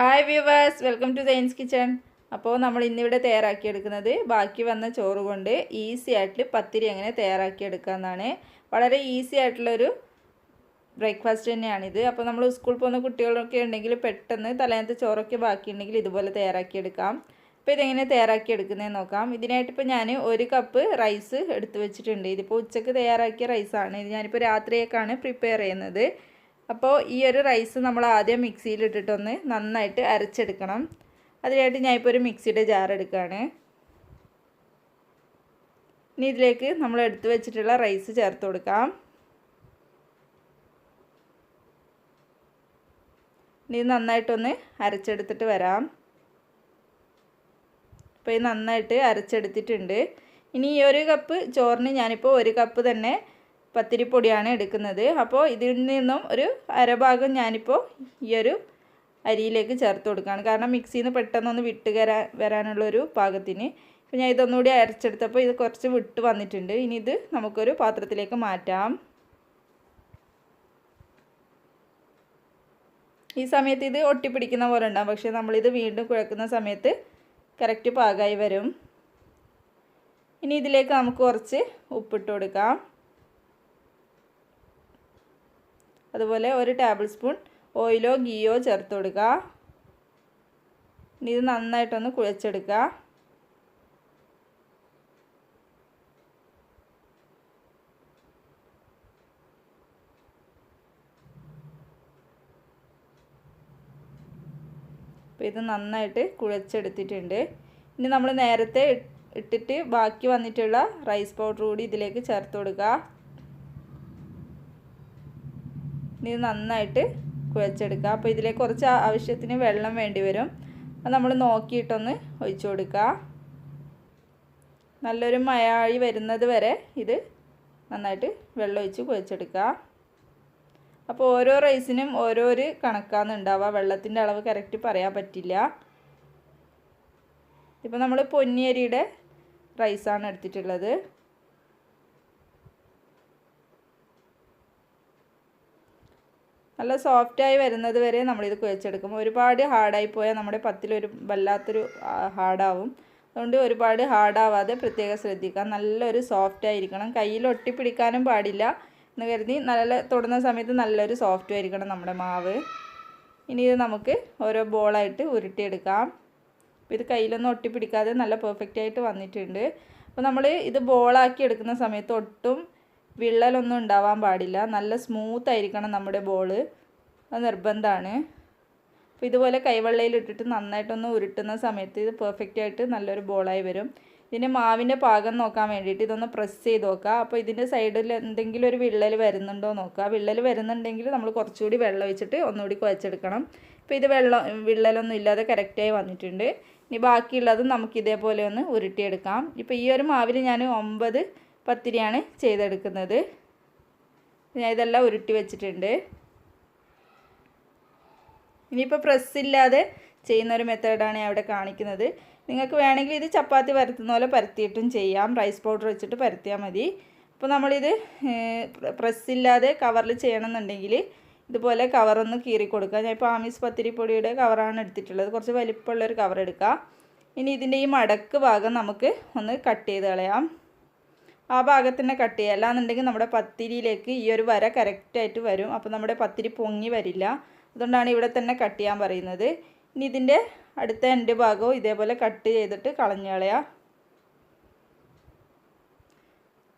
Hi viewers welcome to science kitchen അപ്പോൾ നമ്മൾ ഇന്നിവിടെ തയ്യാറാക്കിയെടുക്കുന്നത് ബാക്കി വന്ന ചോറ് കൊണ്ട് ഈസി ആയിട്ട് പത്തിരി എങ്ങനെ തയ്യാറാക്കിയെടുക്കാമെന്നാണ് വളരെ ഈസി ആയിട്ടുള്ളൊരു ബ്രേക്ക്ഫാസ്റ്റ് തന്നെയാണിത്. അപ്പോൾ നമ്മൾ സ്കൂളിൽ പോകുന്ന കുട്ടികളൊക്കെ ഉണ്ടെങ്കിൽ പെട്ടെന്ന് തലേന്നത്തെ ചോറൊക്കെ ബാക്കിയുണ്ടെങ്കിൽ ഇതുപോലെ തയ്യാറാക്കിയെടുക്കാം. അപ്പോൾ ഇതെങ്ങനെ തയ്യാറാക്കിയെടുക്കുന്നതെന്ന് നോക്കാം. ഇതിനായിട്ട് ഇപ്പോൾ ഞാൻ ഒരു കപ്പ് റൈസ് എടുത്തു വെച്ചിട്ടുണ്ട്. ഇതിപ്പോൾ ഉച്ചയ്ക്ക് തയ്യാറാക്കിയ റൈസാണ് ഇത് ഞാനിപ്പോൾ രാത്രിയേക്കാണ് പ്രിപ്പയർ ചെയ്യുന്നത്. അപ്പോൾ ഈ ഒരു റൈസ് നമ്മൾ ആദ്യം മിക്സിയിലിട്ടിട്ടൊന്ന് നന്നായിട്ട് അരച്ചെടുക്കണം. അതിനായിട്ട് ഞാനിപ്പോൾ ഒരു മിക്സിയുടെ ജാർ എടുക്കുകയാണ് ഇനി ഇതിലേക്ക് നമ്മൾ എടുത്തു വെച്ചിട്ടുള്ള റൈസ് ചേർത്ത് കൊടുക്കാം. ഇനി നന്നായിട്ടൊന്ന് അരച്ചെടുത്തിട്ട് വരാം. അപ്പോൾ ഇത് നന്നായിട്ട് അരച്ചെടുത്തിട്ടുണ്ട്. ഇനി ഈ ഒരു കപ്പ് ചോറിന് ഞാനിപ്പോൾ ഒരു കപ്പ് തന്നെ പത്തിരിപ്പൊടിയാണ് എടുക്കുന്നത്. അപ്പോൾ ഇതിൽ നിന്നും ഒരു അരഭാഗം ഞാനിപ്പോൾ ഈ ഒരു അരിയിലേക്ക് ചേർത്ത് കൊടുക്കുകയാണ്. കാരണം മിക്സിയിൽ നിന്ന് പെട്ടെന്നൊന്ന് വിട്ട് കരാ വരാനുള്ളൊരു പാകത്തിന്. ഇപ്പം ഞാൻ ഇതൊന്നുകൂടി അരച്ചെടുത്തപ്പോൾ ഇത് കുറച്ച് വിട്ട് വന്നിട്ടുണ്ട്. ഇനി ഇത് നമുക്കൊരു പാത്രത്തിലേക്ക് മാറ്റാം. ഈ സമയത്ത് ഇത് ഒട്ടിപ്പിടിക്കുന്ന പോലെ ഉണ്ടാകും പക്ഷേ നമ്മളിത് വീണ്ടും കുഴക്കുന്ന സമയത്ത് കറക്റ്റ് പാകമായി വരും. ഇനി ഇതിലേക്ക് നമുക്ക് കുറച്ച് ഉപ്പിട്ട് കൊടുക്കാം. അതുപോലെ ഒരു ടേബിൾ സ്പൂൺ ഓയിലോ ഗീയോ ചേർത്ത് കൊടുക്കുക. ഇനി ഇത് നന്നായിട്ടൊന്ന് കുഴച്ചെടുക്കുക. അപ്പോൾ ഇത് നന്നായിട്ട് കുഴച്ചെടുത്തിട്ടുണ്ട്. ഇനി നമ്മൾ നേരത്തെ ഇട്ടിട്ട് ബാക്കി വന്നിട്ടുള്ള റൈസ് പൗഡർ കൂടി ഇതിലേക്ക് ചേർത്ത് കൊടുക്കുക. ഇനി നന്നായിട്ട് കുഴച്ചെടുക്കുക അപ്പോൾ ഇതിലേക്ക് കുറച്ച് ആവശ്യത്തിന് വെള്ളം വേണ്ടി വരും. അത് നമ്മൾ നോക്കിയിട്ടൊന്ന് ഒഴിച്ചു കൊടുക്കുക നല്ലൊരു മയാഴി വരുന്നത് വരെ ഇത് നന്നായിട്ട് വെള്ളം ഒഴിച്ച് കുഴച്ചെടുക്കുക അപ്പോൾ ഓരോ റൈസിനും ഓരോരു കണക്കാണ് ഉണ്ടാവുക. വെള്ളത്തിന്റെ അളവ് കറക്റ്റ് പറയാൻ പറ്റില്ല. ഇപ്പോൾ നമ്മൾ പൊന്നിയരിയുടെ റൈസാണ് എടുത്തിട്ടുള്ളത്. നല്ല സോഫ്റ്റായി വരുന്നത് വരെ നമ്മളിത് കുഴച്ചെടുക്കും. ഒരുപാട് ഹാർഡായി പോയാൽ നമ്മുടെ പത്തിലൊരു വല്ലാത്തൊരു ഹാർഡാവും അതുകൊണ്ട് ഒരുപാട് ഹാർഡാവാതെ പ്രത്യേകം ശ്രദ്ധിക്കാം നല്ലൊരു സോഫ്റ്റ് ആയിരിക്കണം. കയ്യിൽ ഒട്ടിപ്പിടിക്കാനും പാടില്ല എന്ന് കരുതി നല്ല തൊടുന്ന സമയത്ത് നല്ലൊരു സോഫ്റ്റ് ആയിരിക്കണം നമ്മുടെ മാവ്. ഇനി ഇത് നമുക്ക് ഓരോ ബോളായിട്ട് ഉരുട്ടിയെടുക്കാം. അപ്പോൾ ഇത് കയ്യിലൊന്നും ഒട്ടിപ്പിടിക്കാതെ നല്ല പെർഫെക്റ്റ് ആയിട്ട് വന്നിട്ടുണ്ട്. അപ്പോൾ നമ്മൾ ഇത് ബോളാക്കി എടുക്കുന്ന സമയത്ത് ഒട്ടും വിള്ളലൊന്നും ഉണ്ടാവാൻ പാടില്ല. നല്ല സ്മൂത്ത് ആയിരിക്കണം നമ്മുടെ ബോൾ അത് നിർബന്ധമാണ് അപ്പോൾ ഇതുപോലെ കൈവെള്ളയിൽ ഇട്ടിട്ട് നന്നായിട്ടൊന്ന് ഉരുട്ടുന്ന സമയത്ത് ഇത് പെർഫെക്റ്റ് ആയിട്ട് നല്ലൊരു ബോളായി വരും. ഇതിന്റെ മാവിന്റെ പാകം നോക്കാൻ വേണ്ടിയിട്ട് ഇതൊന്ന് പ്രസ് ചെയ്ത് നോക്കുക. അപ്പോൾ ഇതിന്റെ സൈഡിൽ എന്തെങ്കിലും ഒരു വിള്ളൽ വരുന്നുണ്ടോ നോക്കുക. വിള്ളൽ വരുന്നുണ്ടെങ്കിൽ നമ്മൾ കുറച്ചുകൂടി വെള്ളം ഒഴിച്ചിട്ട് ഒന്നുകൂടി കുഴച്ചെടുക്കണം. ഇപ്പോൾ ഇത് വെള്ളം വിള്ളലൊന്നും ഇല്ലാതെ കറക്റ്റായി വന്നിട്ടുണ്ട്. ഇനി ബാക്കിയുള്ളത് നമുക്ക് ഇതേപോലെ ഒന്ന് ഉരുട്ടിയെടുക്കാം. ഇപ്പോൾ ഈ ഒരു മാവിൽ ഞാൻ ഒമ്പത് പത്തിരിയാണ് ചെയ്തെടുക്കുന്നത്. ഞാൻ ഇതെല്ലാം ഉരുട്ടി വെച്ചിട്ടുണ്ട്. ഇനിയിപ്പോൾ പ്രസ്സില്ലാതെ ചെയ്യുന്ന ഒരു മെത്തേഡാണ് ഞാൻ അവിടെ കാണിക്കുന്നത്. നിങ്ങൾക്ക് വേണമെങ്കിൽ ഇത് ചപ്പാത്തി പരത്തുന്ന പോലെ പരത്തിയിട്ടും ചെയ്യാം. റൈസ് പൗഡർ വെച്ചിട്ട് പരത്തിയാൽ മതി. അപ്പോൾ നമ്മളിത് പ്രസ്സില്ലാതെ കവറിൽ ചെയ്യണമെന്നുണ്ടെങ്കിൽ ഇതുപോലെ കവറൊന്ന് കീറി കൊടുക്കുക. ഞാൻ ഇപ്പോൾ ആമീസ് പത്തിരി പൊടിയുടെ കവറാണ് എടുത്തിട്ടുള്ളത്. കുറച്ച് വലിപ്പമുള്ളൊരു കവർ എടുക്കുക ഇനി ഇതിന്റെ ഈ മടക്ക് ഭാഗം നമുക്ക് ഒന്ന് കട്ട് ചെയ്ത് കളയാം. ആ ഭാഗത്തിനെ കട്ട് ചെയ്യുക. അല്ലാന്നുണ്ടെങ്കിൽ നമ്മുടെ പത്തിരിയിലേക്ക് ഈ ഒരു വര കറക്റ്റായിട്ട് വരും. അപ്പോൾ നമ്മുടെ പത്തിരി പൊങ്ങി വരില്ല. അതുകൊണ്ടാണ് ഇവിടെ തന്നെ കട്ട് ചെയ്യാൻ പറയുന്നത്. ഇനി ഇതിന്റെ അടുത്ത എന്റെ ഭാഗവും ഇതേപോലെ കട്ട് ചെയ്തിട്ട് കളഞ്ഞു കളയാം.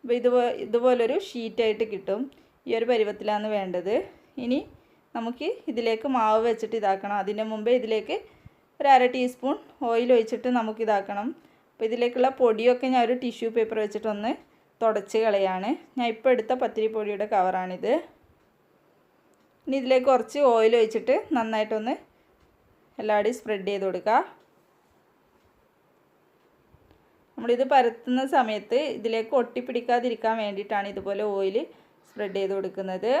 അപ്പോൾ ഇതുപോലെ ഇതുപോലൊരു ഷീറ്റായിട്ട് കിട്ടും. ഈ ഒരു പരുവത്തിലാണ് വേണ്ടത്. ഇനി നമുക്ക് ഇതിലേക്ക് മാവ് വെച്ചിട്ട് ഇതാക്കണം. അതിന്റെ മുമ്പേ ഇതിലേക്ക് ഒരു അര ടീസ്പൂൺ ഓയിൽ ഒഴിച്ചിട്ട് നമുക്ക് ഇതാക്കണം. അപ്പോൾ ഇതിലേക്കുള്ള പൊടിയൊക്കെ ഞാൻ ഒരു ടിഷ്യൂ പേപ്പർ വെച്ചിട്ടൊന്ന് തുടച്ച് കളയാണ്. ഞാൻ ഇപ്പോൾ എടുത്ത പത്തിരിപ്പൊടിയുടെ കവറാണിത്. ഇനി ഇതിലേക്ക് കുറച്ച് ഓയിൽ ഒഴിച്ചിട്ട് നന്നായിട്ടൊന്ന് എല്ലാവരുടെയും സ്പ്രെഡ് ചെയ്ത് കൊടുക്കുക നമ്മളിത് പരത്തുന്ന സമയത്ത് ഇതിലേക്ക് ഒട്ടിപ്പിടിക്കാതിരിക്കാൻ വേണ്ടിയിട്ടാണ് ഇതുപോലെ ഓയിൽ സ്പ്രെഡ് ചെയ്ത് കൊടുക്കുന്നത്.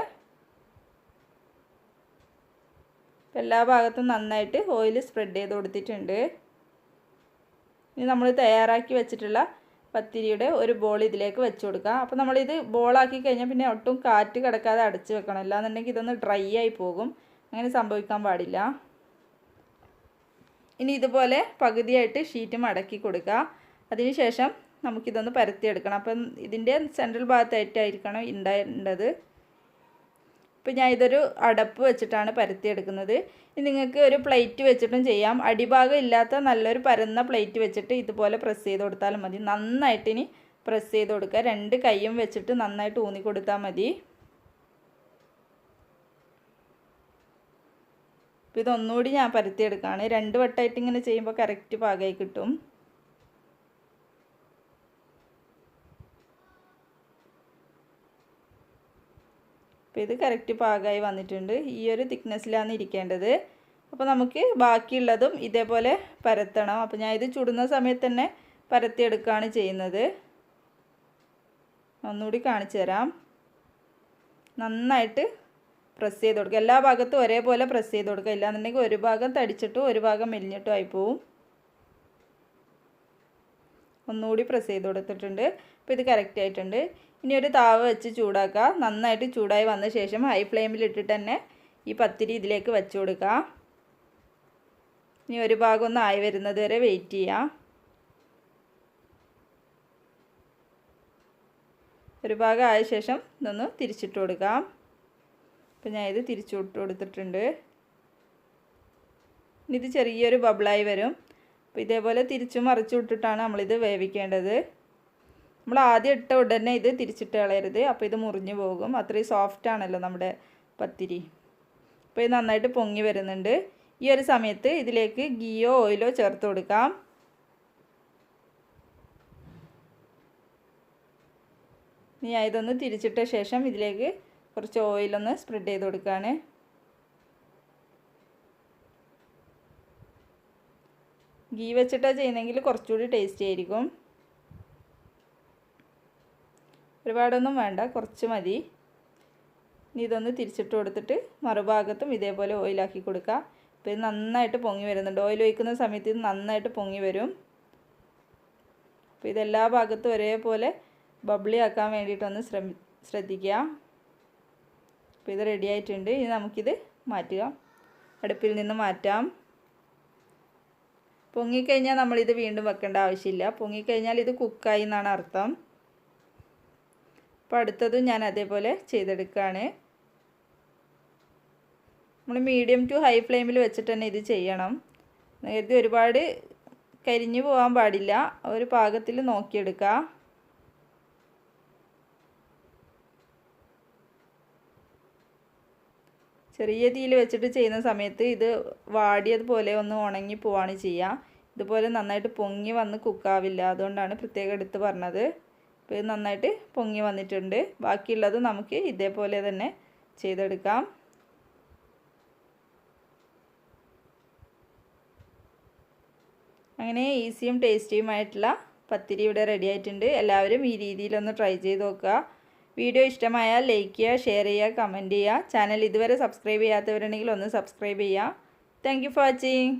എല്ലാ ഭാഗത്തും നന്നായിട്ട് ഓയിൽ സ്പ്രെഡ് ചെയ്ത് കൊടുത്തിട്ടുണ്ട്. ഇനി നമ്മൾ തയ്യാറാക്കി വെച്ചിട്ടുള്ള പത്തിരിയുടെ ഒരു ബോൾ ഇതിലേക്ക് വെച്ച് കൊടുക്കുക. അപ്പോൾ നമ്മളിത് ബോളാക്കി കഴിഞ്ഞാൽ പിന്നെ ഒട്ടും കാറ്റ് കിടക്കാതെ അടച്ച് വെക്കണം. അല്ലാന്നുണ്ടെങ്കിൽ ഇതൊന്ന് ഡ്രൈ ആയി പോകും. അങ്ങനെ സംഭവിക്കാൻ പാടില്ല. ഇനി ഇതുപോലെ പകുതിയായിട്ട് ഷീറ്റ് മടക്കി കൊടുക്കുക. അതിനുശേഷം നമുക്കിതൊന്ന് പരത്തിയെടുക്കണം. അപ്പം ഇതിന്റെ സെൻട്രൽ ഭാഗത്തായിട്ടായിരിക്കണം ഉണ്ടാവേണ്ടത് ഇപ്പം ഞാൻ ഇതൊരു അടപ്പ് വെച്ചിട്ടാണ് പരത്തിയെടുക്കുന്നത് നിങ്ങൾക്ക് ഒരു പ്ലേറ്റ് വെച്ചിട്ടും ചെയ്യാം. അടിഭാഗം ഇല്ലാത്ത നല്ലൊരു പരന്ന പ്ലേറ്റ് വെച്ചിട്ട് ഇതുപോലെ പ്രസ് ചെയ്ത് കൊടുത്താലും മതി. നന്നായിട്ട് ഇനി പ്രസ് ചെയ്ത് കൊടുക്കുക. രണ്ട് കൈയും വെച്ചിട്ട് നന്നായിട്ട് ഊന്നി കൊടുത്താൽ മതി. അപ്പോൾ ഇതൊന്നുകൂടി ഞാൻ പരത്തിയെടുക്കുകയാണ് രണ്ട് വട്ടമായിട്ട് ഇങ്ങനെ ചെയ്യുമ്പോൾ കറക്റ്റ് പാകമായി കിട്ടും. അപ്പോൾ ഇത് കറക്റ്റ് പാകമായി വന്നിട്ടുണ്ട്. ഈ ഒരു തിക്നെസ്സിലാണ് ഇരിക്കേണ്ടത്. അപ്പോൾ നമുക്ക് ബാക്കിയുള്ളതും ഇതേപോലെ പരത്തണം. അപ്പോൾ ഞാൻ ഇത് ചുടുന്ന സമയത്ത് തന്നെ പരത്തിയെടുക്കുകയാണ് ചെയ്യുന്നത്. ഒന്നുകൂടി കാണിച്ചു തരാം. നന്നായിട്ട് പ്രസ് ചെയ്ത് കൊടുക്കുക. എല്ലാ ഭാഗത്തും ഒരേപോലെ പ്രസ് ചെയ്ത് കൊടുക്കുക. ഇല്ലാന്നുണ്ടെങ്കിൽ ഒരു ഭാഗം തടിച്ചിട്ടും ഒരു ഭാഗം മെലിഞ്ഞിട്ടും ആയിപ്പോവും. ഒന്നുകൂടി പ്രസ് ചെയ്ത് കൊടുത്തിട്ടുണ്ട്. അപ്പോൾ ഇത് കറക്റ്റ് ആയിട്ടുണ്ട്. ഇനി ഒരു താവ വെച്ച് ചൂടാക്കുക. നന്നായിട്ട് ചൂടായി വന്ന ശേഷം ഹൈ ഫ്ലെയിമിൽ ഇട്ടിട്ട് തന്നെ ഈ പത്തിരി ഇതിലേക്ക് വെച്ച് കൊടുക്കുക. ഇനി ഒരു ഭാഗം ഒന്ന് ആയി വരുന്നത് വരെ വെയിറ്റ് ചെയ്യുക. ഒരു ഭാഗം ആയ ശേഷം ഇതൊന്ന് തിരിച്ചിട്ട് കൊടുക്കാം അപ്പം ഞാൻ ഇത് തിരിച്ചു കൊടുത്തിട്ടുണ്ട്. ഇനി ഇത് ചെറിയൊരു ബബിളായി വരും. അപ്പോൾ ഇതേപോലെ തിരിച്ചു മറിച്ചു വിട്ടിട്ടാണ് നമ്മളിത് വേവിക്കേണ്ടത്. നമ്മൾ ആദ്യം ഇട്ട ഉടനെ ഇത് തിരിച്ചിട്ട് കളയരുത്. അപ്പോൾ ഇത് മുറിഞ്ഞു പോകും. അത്രയും സോഫ്റ്റ് ആണല്ലോ നമ്മുടെ പത്തിരി. അപ്പോൾ ഇത് നന്നായിട്ട് പൊങ്ങി വരുന്നുണ്ട്. ഈ ഒരു സമയത്ത് ഇതിലേക്ക് ഗീയോ ഓയിലോ ചേർത്ത് കൊടുക്കാം. ഇനി ഇതൊന്ന് തിരിച്ചിട്ട ശേഷം ഇതിലേക്ക് കുറച്ച് ഓയിലൊന്ന് സ്പ്രെഡ് ചെയ്ത് കൊടുക്കുകയാണ് ഗീ വെച്ചിട്ടാണ് ചെയ്യുന്നതെങ്കിൽ കുറച്ചുകൂടി ടേസ്റ്റി ആയിരിക്കും. ഒരുപാടൊന്നും വേണ്ട കുറച്ച് മതി. ഇനി ഇതൊന്ന് തിരിച്ചിട്ട് കൊടുത്തിട്ട് മറുഭാഗത്തും ഇതേപോലെ ഓയിലാക്കി കൊടുക്കുക അപ്പോൾ ഇത് നന്നായിട്ട് പൊങ്ങി വരുന്നുണ്ട്. ഓയിൽ ഒഴിക്കുന്ന സമയത്ത് ഇത് നന്നായിട്ട് പൊങ്ങി വരും. അപ്പോൾ ഇതെല്ലാ ഭാഗത്തും ഒരേപോലെ ബബ്ലി ആക്കാൻ വേണ്ടിയിട്ടൊന്ന് ശ്രമി ശ്രദ്ധിക്കുക. അപ്പോൾ ഇത് റെഡി ആയിട്ടുണ്ട്. ഇനി നമുക്കിത് മാറ്റുക. അടുപ്പിൽ നിന്ന് മാറ്റാം. പൊങ്ങിക്കഴിഞ്ഞാൽ നമ്മളിത് വീണ്ടും വെക്കേണ്ട ആവശ്യമില്ല. പൊങ്ങിക്കഴിഞ്ഞാൽ ഇത് കുക്കായി എന്നാണ് അർത്ഥം. അപ്പോൾ അടുത്തതും ഞാൻ അതേപോലെ ചെയ്തെടുക്കുകയാണ് നമ്മൾ മീഡിയം ടു ഹൈ ഫ്ലെയിമിൽ വെച്ചിട്ട് തന്നെ ഇത് ചെയ്യണം. നേരത്തെ ഒരുപാട് കരിഞ്ഞു പോകാൻ പാടില്ല. ഒരു പാകത്തിൽ നോക്കിയെടുക്കുക ചെറിയ തീയിൽ വെച്ചിട്ട് ചെയ്യുന്ന സമയത്ത് ഇത് വാടിയതുപോലെ ഒന്ന് ഉണങ്ങി പോവാണ് ചെയ്യുക ഇതുപോലെ നന്നായിട്ട് പൊങ്ങി വന്ന് കുക്കാവില്ല അതുകൊണ്ടാണ് പ്രത്യേകം എടുത്ത് പറഞ്ഞത്. അപ്പോൾ ഇത് നന്നായിട്ട് പൊങ്ങി വന്നിട്ടുണ്ട്. ബാക്കിയുള്ളത് നമുക്ക് ഇതേപോലെ തന്നെ ചെയ്തെടുക്കാം. അങ്ങനെ ഈസിയും ടേസ്റ്റിയുമായിട്ടുള്ള പത്തിരി ഇവിടെ റെഡി ആയിട്ടുണ്ട്. എല്ലാവരും ഈ രീതിയിലൊന്ന് ട്രൈ ചെയ്ത് നോക്കുക. വീഡിയോ ഇഷ്ടമായാൽ ലൈക്ക് ചെയ്യുക ഷെയർ ചെയ്യുക കമന്റ് ചെയ്യുക. ചാനൽ ഇതുവരെ സബ്സ്ക്രൈബ് ചെയ്യാത്തവരുണ്ടെങ്കിൽ ഒന്ന് സബ്സ്ക്രൈബ് ചെയ്യുക. Thank for watching